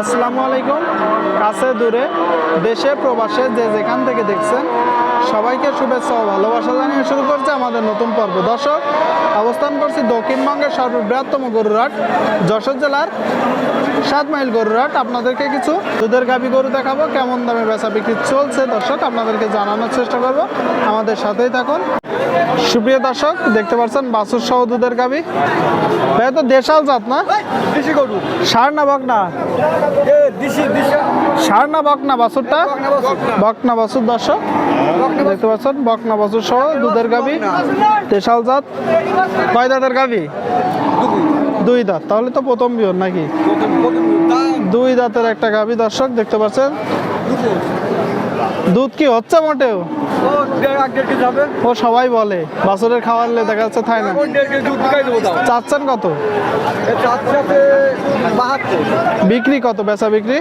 আসসালামু আলাইকুম। কাছে দূরে, দেশে, প্রবাসে যে যেখান থেকে দেখছেন, সবাইকে শুভেচ্ছা ও ভালোবাসা জানিয়ে শুরু করছে আমাদের নতুন পর্ব। দর্শক, অবস্থান করছি দক্ষিণবঙ্গের সর্ববৃহত্তম গরুরাট যশোর জেলার সাত মাইল গরুরহাট। আপনাদেরকে কিছু দুধের গাভী গরু দেখাবো, কেমন দামে বেচা বিক্রি চলছে দর্শক, আপনাদেরকে জানানোর চেষ্টা করব। আমাদের সাথেই থাকুন। সুপ্রিয় দর্শক দেখতে পাচ্ছেন বাসুর সহ দুধের গাভী। ভাই তো দেশাল জাত না? দেশি গরু। সার না বকনা? সার না বকনা বাছুরটা? বকনা বাছুর। দর্শক দেখতে পাচ্ছেন বকনা বাছুর সহ দুধের গাভী। দেশাল জাত। কয় দাঁতের গাভী? দুই দাঁত। তাহলে তো প্রথম বিয়ন নাকি? দুই দাঁতের একটা গাভী দর্শক দেখতে পাচ্ছেন দুধ কি হচ্ছে মোটেও? ও সবাই বলে। বাছুরের খাওয়ারলে দেখা যাচ্ছে তাই না। চাচ্ছেন কত? বিক্রি কত? বেচা বিক্রি?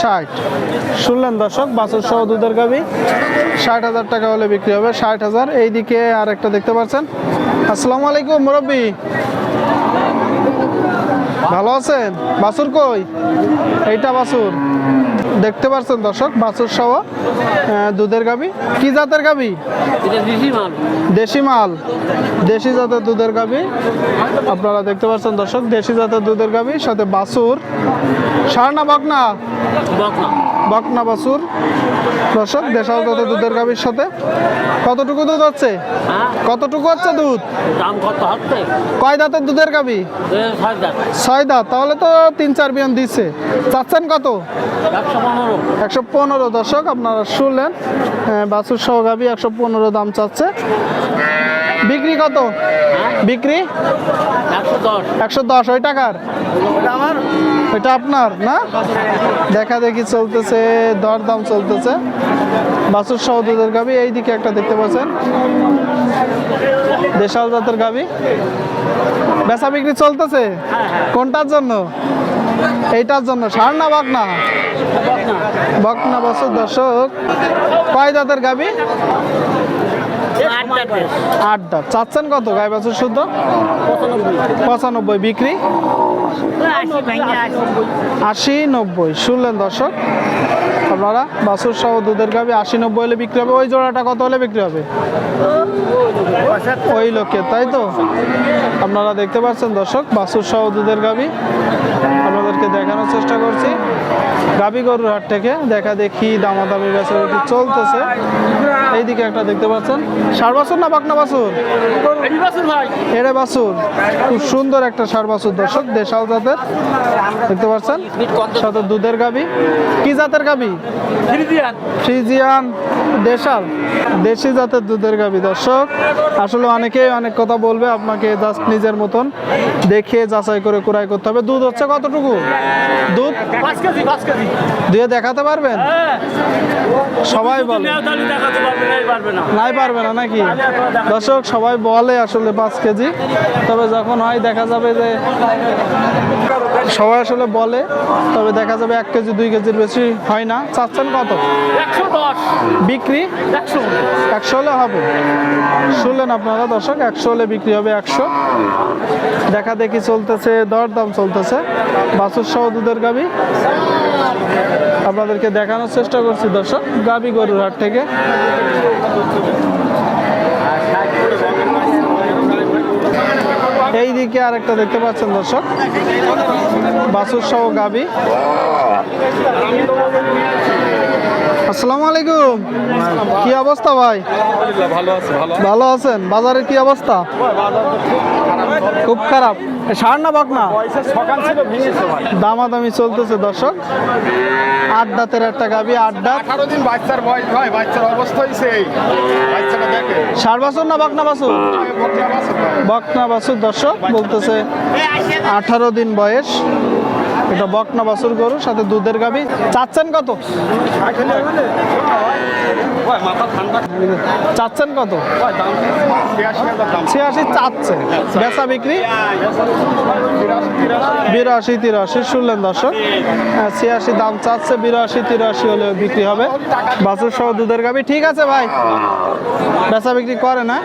ষাট। শুনলেন দর্শক বাছুর সহ দুধের গাবি। ষাট হাজার টাকা হলে বিক্রি হবে। ষাট হাজার। এইদিকে আর একটা দেখতে পাচ্ছেন। আসসালামু আলাইকুম মুরব্বী। ভালো আছেন? বাছুর কই? এইটা বাছুর। দেখতে পাচ্ছেন দর্শক বাছুর সহ দুধের গাবি কি জাতের গাবি দেশি মাল। দেশি জাতের দুধের গাবি আপনারা দেখতে পাচ্ছেন দর্শক দেশি জাতের দুধের গাবি সাথে বাছুর। সার না বকনা? বকনা। বকনা বাছুর। দর্শক দেশাল জাতের দুধের গাবির সাথে। কতটুকু দুধ হচ্ছে? হ্যাঁ। কতটুকু হচ্ছে দুধ? দাম কত হচ্ছে? কয় দাঁতের দুধের এ ছয় দাঁত। তাহলে তো তিন চার বিয়ন দিচ্ছে চাচ্ছেন কত? একশো পনেরো। দর্শক আপনারা শুনলেন হ্যাঁ, বাছুর সহ গাবি একশো পনেরো দাম চাচ্ছে। বিক্রি কত? বিক্রি? একশো দশ। একশো দশ। ওই টাকার? এটা আপনার, না? দেখা দেখি চলতেছে, দরদাম চলতেছে। বাসুর সহ দুধের গাবি এইদিকে একটা দেখতে পাচ্ছেন। দেশাল জাতের গাবি বেচা বিক্রি চলতেছে? কোনটার জন্য? এইটার জন্য। সার না বকনা বকনা বকনা বছর দর্শক। কয় দাঁতের গাবি আট দাঁতের আট দাঁত। চাচ্ছেন কত? গাই বাছুর শুদ্ধ? পঁচানব্বই। বিক্রি? আশি নব্বই। শুনলেন দর্শক? আপনারা বাছুর সহ দুধের গাবি আশি নব্বই হলে বিক্রি হবে। ওই জোড়াটা কত হলে বিক্রি হবে? ওই লোকের তাই তো? আপনারা দেখতে পাচ্ছেন দর্শক? বাছুর সহ দুধের গাবি আপনাদেরকে দেখানোর চেষ্টা করছি। গাবি গরুর হাট থেকে দেখা দেখি দামাদামি বেচাবেচি চলতেছে। এইদিকে একটা দেখতে পাচ্ছেন। সার বাছুর না বাকনা বাছুর এরে বাছুর খুব সুন্দর একটা সার বাছুর দর্শক দেশাল জাতের। দেখতে পাচ্ছেন? সাথে দুধের গাবি। কি জাতের গাবি? ফ্রিজিয়ান। দেশাল। দেশি জাতের দুধের গাবি দর্শক। আসলে অনেকেই অনেক কথা বলবে আপনাকে জাস্ট নিজের মতন দেখে যাচাই করে কুড়াই করতে হবে। দুধ হচ্ছে কতটুকু? দুধ? দিয়ে দেখাতে পারবেন? সবাই বলে। নাই পারবে না নাকি? দর্শক সবাই বলে আসলে পাঁচ কেজি। তবে যখন হয় দেখা যাবে যে সবাই আসলে বলে তবে দেখা যাবে এক কেজি দুই কেজির বেশি হয় না। চাচ্ছেন কত? বিক্রি? একশো একশো হলে হবে। শুনলেন আপনারা দর্শক একশো হলে বিক্রি হবে একশো। দেখা দেখি চলতেছে দরদাম চলতেছে। বাছুর সহ দুধের গাবি। আপনাদেরকে দেখানোর চেষ্টা করছি দর্শক গাবি গরুর হাট থেকে। এই দিকে আরেকটা দেখতে পাচ্ছেন দর্শক। বাছুর সহ গাবি। আসসালামু আলাইকুম কি অবস্থা ভাই? ভালো আছে ভালো ভালো আছেন? বাজারের কি অবস্থা? খুব খারাপ। সার না ভাই দামাদামি চলতেছে দর্শক। আট দাঁতের একটা গাবি আট দাঁত। আঠারো দিন বাচ্চার বয়স ভাই বাচ্চার অবস্থা হয়েছে এই। বাচ্চাটা দেখে। ষাট বছর না বকনা বাছুর। বকনা বাছুর দর্শক বলতেছে আঠারো দিন বয়স। এটা বকনা বাসুর গরু সাথে দুধের গাবি চাচ্ছেন কত? চাচ্ছেন কত? ছিয়াশি চাচ্ছে। বেচা বিক্রি? বিরাশি তিরাশি শুনলেন দর্শক? হ্যাঁ, ছিয়াশি দাম চাচ্ছে বিরাশি তিরাশি হলে বিক্রি হবে। বাছুর সহ দুধের গাবি ঠিক আছে ভাই। বেচা বিক্রি করে না।